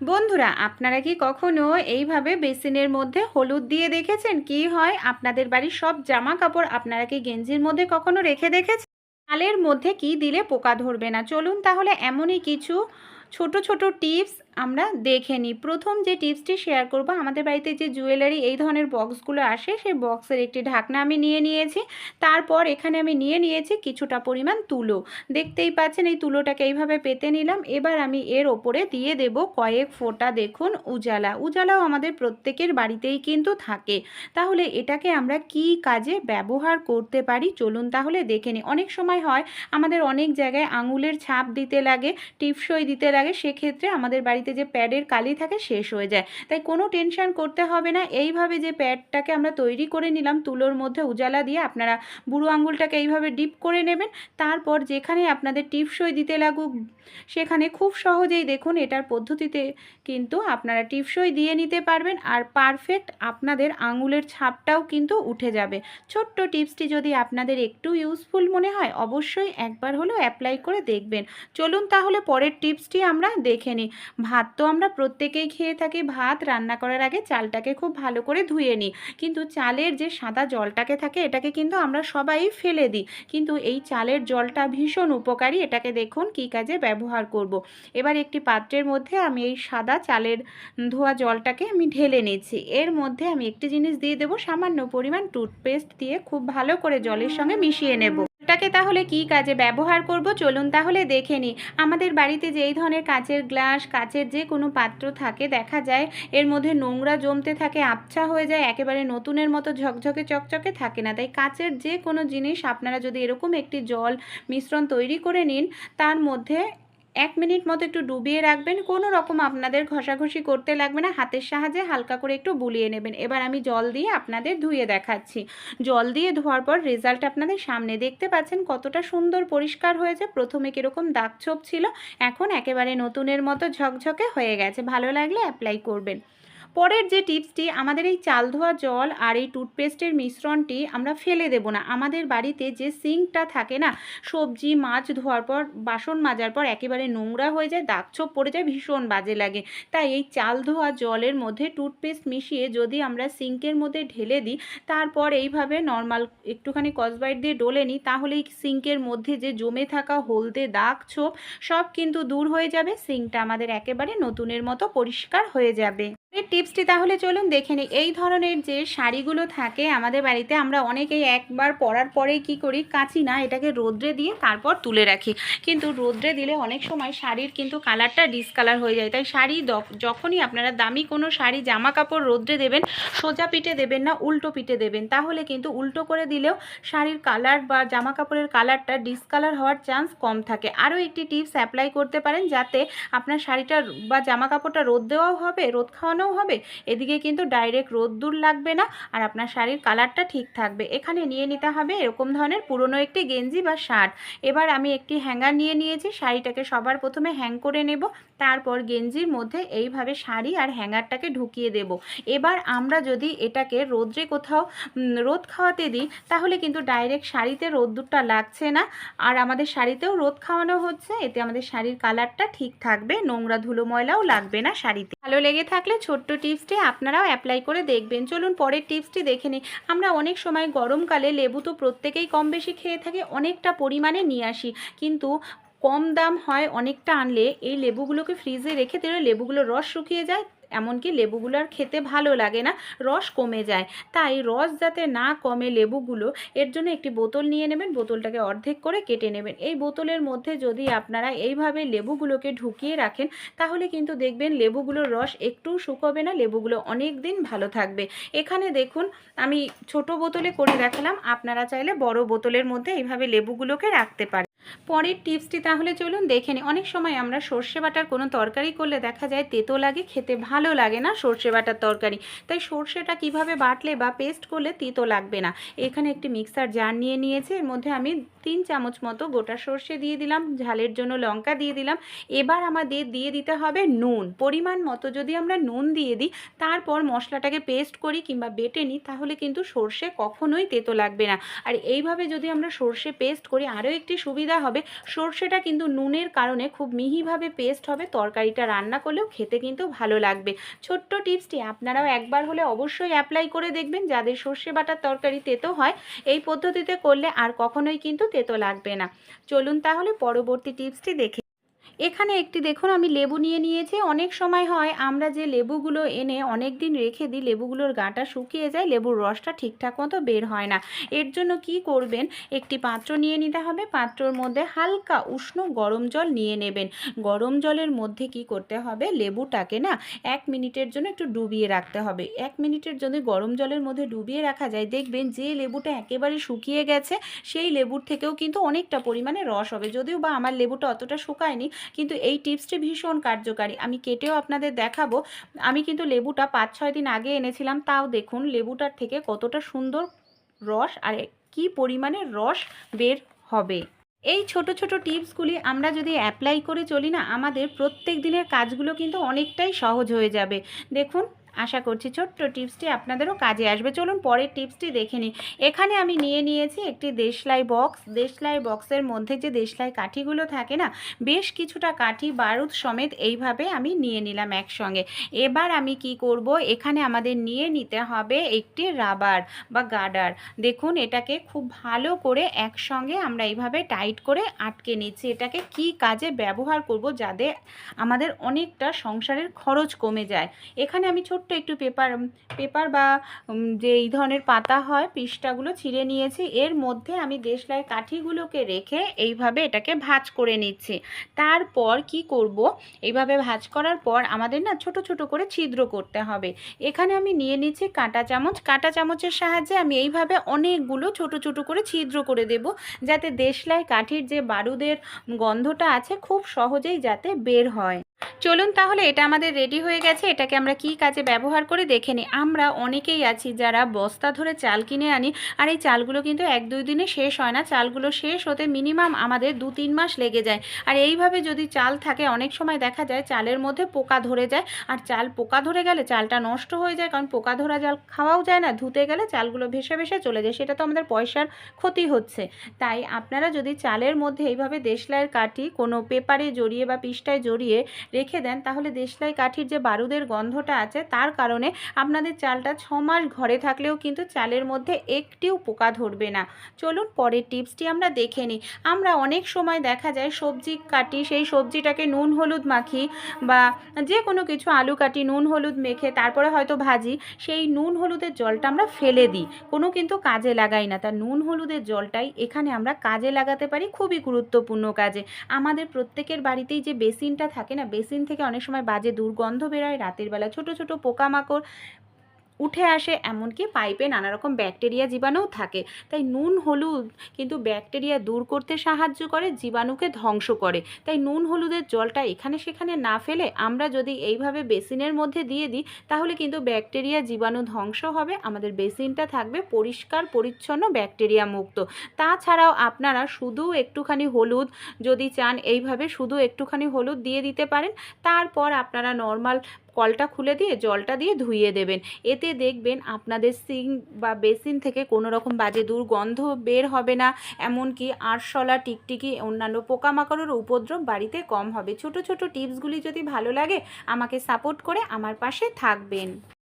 বন্ধুরা, আপনারা কি কখনো এইভাবে বেসিনের মধ্যে হলুদ দিয়ে দেখেছেন? কি হয়? আপনাদের বাড়ির সব জামা কাপড় আপনারা কি গেঞ্জির মধ্যে কখনো রেখে দেখেছেন? কালের মধ্যে কি দিলে পোকা ধরবে না? চলুন তাহলে এমনই কিছু ছোট ছোট টিপস আমরা দেখে নিই। প্রথম যে টিপসটি শেয়ার করব, আমাদের বাড়িতে যে জুয়েলারি এই ধরনের বক্সগুলো আসে, সেই বক্সের একটি ঢাকনা আমি নিয়ে নিয়েছি। তারপর এখানে আমি নিয়ে নিয়েছি কিছুটা পরিমাণ তুলো। দেখতেই পাচ্ছেন এই তুলোটাকে এইভাবে পেতে নিলাম। এবার আমি এর ওপরে দিয়ে দেব কয়েক ফোঁটা দেখুন উজালা। উজালাও আমাদের প্রত্যেকের বাড়িতেই কিন্তু থাকে। তাহলে এটাকে আমরা কি কাজে ব্যবহার করতে পারি? চলুন তাহলে দেখে নিই। অনেক সময় হয় আমাদের অনেক জায়গায় আঙুলের ছাপ দিতে লাগে, টিপসই দিতে লাগে। সেক্ষেত্রে আমাদের বাড়িতে যে প্যাডের কালি থাকে শেষ হয়ে যায়। তাই কোনো টেনশান করতে হবে না। এইভাবে যে প্যাডটাকে আমরা তৈরি করে নিলাম তুলোর মধ্যে উজালা দিয়ে আপনারা বুড়ো আঙুলটাকে এইভাবে ডিপ করে নেবেন। তারপর যেখানে আপনাদের টিপসই দিতে লাগুক, সেখানে খুব সহজেই দেখুন এটার পদ্ধতিতে কিন্তু আপনারা টিপসই দিয়ে নিতে পারবেন আর পারফেক্ট আপনাদের আঙুলের ছাপটাও কিন্তু উঠে যাবে। ছোট্ট টিপসটি যদি আপনাদের একটু ইউজফুল মনে হয়, অবশ্যই একবার হলেও অ্যাপ্লাই করে দেখবেন। চলুন তাহলে পরের টিপসটি আমরা দেখে নিই। ভাত তো আমরা প্রত্যেকেই খেয়ে থাকি। ভাত রান্না করার আগে চালটাকে খুব ভালো করে ধুয়ে নিই। কিন্তু চালের যে সাদা জলটাকে থাকে, এটাকে কিন্তু আমরা সবাই ফেলে দিই। কিন্তু এই চালের জলটা ভীষণ উপকারী, এটাকে দেখুন কী কাজে ব্যবহার করব। এবার একটি পাত্রের মধ্যে আমি এই সাদা চালের ধোয়া জলটাকে আমি ঢেলে নিচ্ছি। এর মধ্যে আমি একটি জিনিস দিয়ে দেবো, সামান্য পরিমাণ টুথপেস্ট দিয়ে খুব ভালো করে জলের সঙ্গে মিশিয়ে নেব। এটাকে তাহলে কি কাজে ব্যবহার করব? চলুন তাহলে দেখে নিই। আমাদের বাড়িতে যেই ধরনের কাঁচের গ্লাস, কাঁচের যে কোনো পাত্র থাকে, দেখা যায় এর মধ্যে নোংরা জমতে থাকে, আবছা হয়ে যায়, একেবারে নতুনের মতো ঝকঝকে, চকচকে থাকে না। তাই কাচের যে কোনো জিনিস আপনারা যদি এরকম একটি জল মিশ্রণ তৈরি করে নিন, তার মধ্যে এক মিনিট মতো একটু ডুবিয়ে রাখবেন। কোনো রকম আপনাদের ঘষাঘষি করতে লাগবে না। হাতের সাহায্যে হালকা করে একটু বুলিয়ে নেবেন। এবার আমি জল দিয়ে আপনাদের ধুয়ে দেখাচ্ছি। জল দিয়ে ধোয়ার পর রেজাল্ট আপনাদের সামনে দেখতে পাচ্ছেন কতটা সুন্দর পরিষ্কার হয়েছে। প্রথমে কীরকম দাগ ছোপ ছিল, এখন একেবারে নতুনের মতো ঝকঝকে হয়ে গেছে। ভালো লাগলে অ্যাপ্লাই করবেন। পরের যে টিপসটি, আমাদের এই চাল ধোয়া জল আর এই টুথপেস্টের মিশ্রণটি আমরা ফেলে দেব না। আমাদের বাড়িতে যে সিঙ্কটা থাকে না, সবজি, মাছ ধোয়ার পর, বাসন মাজার পর একেবারে নোংরা হয়ে যায় দাগ ছোপ পড়ে যায়, ভীষণ বাজে লাগে। তাই এই চাল ধোয়া জলের মধ্যে টুথপেস্ট মিশিয়ে যদি আমরা সিঙ্কের মধ্যে ঢেলে দিই, তারপর এইভাবে নর্মাল একটুখানি কসবাইট দিয়ে ডলে নিই তাহলে এই সিঙ্কের মধ্যে যে জমে থাকা হলদে দাগ ছোপ সব কিন্তু দূর হয়ে যাবে, সিঙ্কটা আমাদের একেবারে নতুনের মতো পরিষ্কার হয়ে যাবে। টিপসটি তাহলে চলুন দেখে নিই। এই ধরনের যে শাড়িগুলো থাকে আমাদের বাড়িতে, আমরা অনেকেই একবার পরার পরেই কি করি, কাচি না, এটাকে রোদ্রে দিয়ে তারপর তুলে রাখি। কিন্তু রোদ্রে দিলে অনেক সময় শাড়ির কিন্তু কালারটা ডিসকালার হয়ে যায়। তাই শাড়ি যখনই আপনারা দামি কোনো শাড়ি জামা কাপড় রোদ্রে দেবেন, সোজা পিঠে দেবেন না, উল্টো পিঠে দেবেন, তাহলে কিন্তু উল্টো করে দিলেও শাড়ির কালার বা জামা কাপড়ের কালারটা ডিসকালার হওয়ার চান্স কম থাকে। আরও একটি টিপস অ্যাপ্লাই করতে পারেন যাতে আপনার শাড়িটা বা জামা কাপড়টা রোদ দেওয়াও হবে, রোদ খাওয়ানোও হবে। এদিকে কিন্তু ডাইরেক্ট রোদ্দুর লাগবে না আর আপনার শাড়ির কালারটা ঠিক থাকবে। এখানে নিয়ে নিতে হবে এরকম ধরনের পুরনো একটি গেঞ্জি বা শার্ট। এবার আমি একটি হ্যাঙ্গার নিয়ে নিয়েছি, শাড়িটাকে সবার প্রথমে হ্যাং করে নেব। তারপর গেঞ্জির মধ্যে এইভাবে শাড়ি আর হ্যাঙ্গারটাকে ঢুকিয়ে দেব। এবার আমরা যদি এটাকে রোদ্রে কোথাও রোদ খাওয়াতে দিই, তাহলে কিন্তু ডাইরেক্ট শাড়িতে রোদ্দুরটা লাগছে না। আর আমাদের শাড়িতেও রোদ খাওয়ানো হচ্ছে, এতে আমাদের শাড়ির কালারটা ঠিক থাকবে, নোংরা ধুলো ময়লাও লাগবে না শাড়িতে। ভালো লেগে থাকলে ছোট্ট টিপসটি আপনারাও অ্যাপ্লাই করে দেখবেন। চলুন পরের টিপসটি দেখে নিই। আমরা অনেক সময় গরমকালে লেবু তো প্রত্যেকেই কম বেশি খেয়ে থাকি, অনেকটা পরিমাণে নিয়ে আসি। কিন্তু কম দাম হয় অনেকটা আনলে, এই লেবুগুলোকে ফ্রিজে রেখে দিলে লেবুগুলোর রস শুকিয়ে যায়, এমনকি লেবুগুলো আর খেতে ভালো লাগে না, রস কমে যায়। তাই রস যাতে না কমে লেবুগুলো, এর জন্য একটি বোতল নিয়ে নেবেন, বোতলটাকে অর্ধেক করে কেটে নেবেন। এই বোতলের মধ্যে যদি আপনারা এইভাবে লেবুগুলোকে ঢুকিয়ে রাখেন, তাহলে কিন্তু দেখবেন লেবুগুলোর রস একটু শুকোবে না, লেবুগুলো অনেক দিন ভালো থাকবে। এখানে দেখুন, আমি ছোট বোতলে করে দেখালাম, আপনারা চাইলে বড় বোতলের মধ্যে এইভাবে লেবুগুলোকে রাখতে পারেন। পরের টিপসটি তাহলে চলুন দেখে নিই। অনেক সময় আমরা সর্ষে বাটার কোনো তরকারি করলে দেখা যায় তেতো লাগে, খেতে ভালো লাগে না সর্ষে বাটার তরকারি। তাই সর্ষেটা কীভাবে বাটলে বা পেস্ট করলে তিতো লাগবে না? এখানে একটি মিক্সার জার নিয়ে নিয়েছে, এর মধ্যে আমি তিন চামচ মতো গোটা সর্ষে দিয়ে দিলাম, ঝালের জন্য লঙ্কা দিয়ে দিলাম। এবার আমাদের দিয়ে দিতে হবে নুন। পরিমাণ মতো যদি আমরা নুন দিয়ে দিই, তারপর মশলাটাকে পেস্ট করি কিংবা বেটে নিই, তাহলে কিন্তু সর্ষে কখনোই তেতো লাগবে না। আর এইভাবে যদি আমরা সর্ষে পেস্ট করি, আরও একটি সুবিধা হবে। সর্ষেটা কিন্তু নুনের কারণে খুব মিহিভাবে পেস্ট হবে। তরকারিটা রান্না করলেও খেতে কিন্তু ভালো লাগবে। ছোট্ট টিপসটি আপনারাও একবার হলে অবশ্যই অ্যাপ্লাই করে দেখবেন। যাদের সর্ষে বাটার তরকারি তেতো হয়, এই পদ্ধতিতে করলে আর কখনোই কিন্তু তেতো লাগবে না। চলুন তাহলে পরবর্তী টিপসটি দেখে এখানে একটি দেখুন, আমি লেবু নিয়ে নিয়েছি। অনেক সময় হয় আমরা যে লেবুগুলো এনে অনেক দিন রেখে দিই, লেবুগুলোর গাটা শুকিয়ে যায়, লেবুর রসটা ঠিকঠাক মতো বের হয় না। এর জন্য কি করবেন? একটি পাত্র নিয়ে নিতে হবে। পাত্রর মধ্যে হালকা উষ্ণ গরম জল নিয়ে নেবেন। গরম জলের মধ্যে কি করতে হবে? লেবুটাকে না এক মিনিটের জন্য একটু ডুবিয়ে রাখতে হবে। এক মিনিটের জন্য গরম জলের মধ্যে ডুবিয়ে রাখা যায়। দেখবেন যে লেবুটা একেবারে শুকিয়ে গেছে, সেই লেবুর থেকেও কিন্তু অনেকটা পরিমাণে রস হবে। যদিও বা আমার লেবুটা অতটা শুকায়নি কিন্তু এই টিপসটি ভীষণ কার্যকারী। আমি কেটেও আপনাদের দেখাবো। আমি কিন্তু লেবুটা পাঁচ ছয় দিন আগে এনেছিলাম, তাও দেখুন লেবুটার থেকে কতটা সুন্দর রস আর কি পরিমাণে রস বের হবে। এই ছোট ছোট টিপসগুলি আমরা যদি অ্যাপ্লাই করে চলি না, আমাদের প্রত্যেক দিনের কাজগুলো কিন্তু অনেকটাই সহজ হয়ে যাবে। দেখুন আশা করছি ছোট্ট টিপসটি আপনাদেরও কাজে আসবে। চলুন পরের টিপসটি দেখে নিই। এখানে আমি নিয়ে নিয়েছি একটি দেশলাই বক্স। দেশলাই বক্সের মধ্যে যে দেশলাই কাঠিগুলো থাকে না, বেশ কিছুটা কাঠি, বারুদ সমেত এইভাবে আমি নিয়ে নিলাম একসঙ্গে। এবার আমি কি করব? এখানে আমাদের নিয়ে নিতে হবে একটি রাবার বা গার্ডার। দেখুন, এটাকে খুব ভালো করে একসঙ্গে আমরা এইভাবে টাইট করে আটকে নিচ্ছি। এটাকে কি কাজে ব্যবহার করব? যাতে আমাদের অনেকটা সংসারের খরচ কমে যায়। এখানে আমি ছোট্ট একটু পেপার পেপার বা যে এই ধরনের পাতা হয়, পৃষ্ঠাগুলো ছিঁড়ে নিয়েছি। এর মধ্যে আমি দেশলাই কাঠিগুলোকে রেখে এইভাবে এটাকে ভাঁজ করে নিচ্ছি। তারপর কি করব? এইভাবে ভাঁজ করার পর আমাদের না ছোট ছোট করে ছিদ্র করতে হবে। এখানে আমি নিয়ে নিচ্ছি কাঁটা চামচ। কাঁটা চামচের সাহায্যে আমি এইভাবে অনেকগুলো ছোট ছোট করে ছিদ্র করে দেব, যাতে দেশলাই কাঠির যে বারুদের গন্ধটা আছে, খুব সহজেই যাতে বের হয়। চলুন তাহলে এটা আমাদের রেডি হয়ে গেছে, এটাকে আমরা কি কাজে ব্যবহার করে দেখে নিই। আমরা অনেকেই আছি যারা বস্তা ধরে চাল কিনে আনি, আর এই চালগুলো কিন্তু এক দুই দিনে শেষ হয় না। চালগুলো শেষ হতে মিনিমাম আমাদের দু তিন মাস লেগে যায়। আর এইভাবে যদি চাল থাকে, অনেক সময় দেখা যায় চালের মধ্যে পোকা ধরে যায়, আর চাল পোকা ধরে গেলে চালটা নষ্ট হয়ে যায়, কারণ পোকা ধরা চাল খাওয়াও যায় না। ধুতে গেলে চালগুলো ভেসে ভেসে চলে যায়, সেটা তো আমাদের পয়সার ক্ষতি হচ্ছে। তাই আপনারা যদি চালের মধ্যে এইভাবে দেশলাইয়ের কাটি কোনো পেপারে জড়িয়ে বা পিসটায় জড়িয়ে রেখে দেন, তাহলে দেশলাই কাঠির যে বারুদের গন্ধটা আছে, তার কারণে আপনাদের চালটা ছ মাস ঘরে থাকলেও কিন্তু চালের মধ্যে একটিও পোকা ধরবে না। চলুন পরের টিপসটি আমরা দেখে নিই। আমরা অনেক সময় দেখা যায় সবজি কাটি, সেই সবজিটাকে নুন হলুদ মাখি বা যে কোনো কিছু আলু কাটি, নুন হলুদ মেখে তারপরে হয়তো ভাজি, সেই নুন হলুদের জলটা আমরা ফেলে দিই। কোনো কিন্তু কাজে লাগাই না। তা নুন হলুদের জলটাই এখানে আমরা কাজে লাগাতে পারি, খুবই গুরুত্বপূর্ণ কাজে। আমাদের প্রত্যেকের বাড়িতেই যে বেসিনটা থাকে না, বেসিন থেকে অনেক সময় বাজে দুর্গন্ধ বেরোয় রাতের বেলা ছোট ছোট পোকামাকড় উঠে আসে, এমনকি পাইপে নানা রকম ব্যাকটেরিয়া জীবাণুও থাকে। তাই নুন, হলুদ কিন্তু ব্যাকটেরিয়া দূর করতে সাহায্য করে, জীবাণুকে ধ্বংস করে। তাই নুন, হলুদের জলটা এখানে সেখানে না ফেলে আমরা যদি এইভাবে বেসিনের মধ্যে দিয়ে দিই, তাহলে কিন্তু ব্যাকটেরিয়া জীবাণু ধ্বংস হবে, আমাদের বেসিনটা থাকবে পরিষ্কার, পরিচ্ছন্ন, ব্যাকটেরিয়া মুক্ত। তাছাড়াও আপনারা শুধু একটুখানি হলুদ যদি চান, এইভাবে শুধু একটুখানি হলুদ দিয়ে দিতে পারেন। তারপর আপনারা নর্মাল কলটা খুলে দিয়ে জলটা দিয়ে ধুইয়ে দেবেন। এতে দেখবেন আপনাদের সিং বা বেসিন থেকে কোনো রকম বাজে দুর্গন্ধ বের হবে না, এমনকি আরশলা, টিকটিকি, অন্যান্য পোকামাকড়ের উপদ্রব বাড়িতে কম হবে। ছোট ছোট টিপসগুলি যদি ভালো লাগে, আমাকে সাপোর্ট করে আমার পাশে থাকবেন।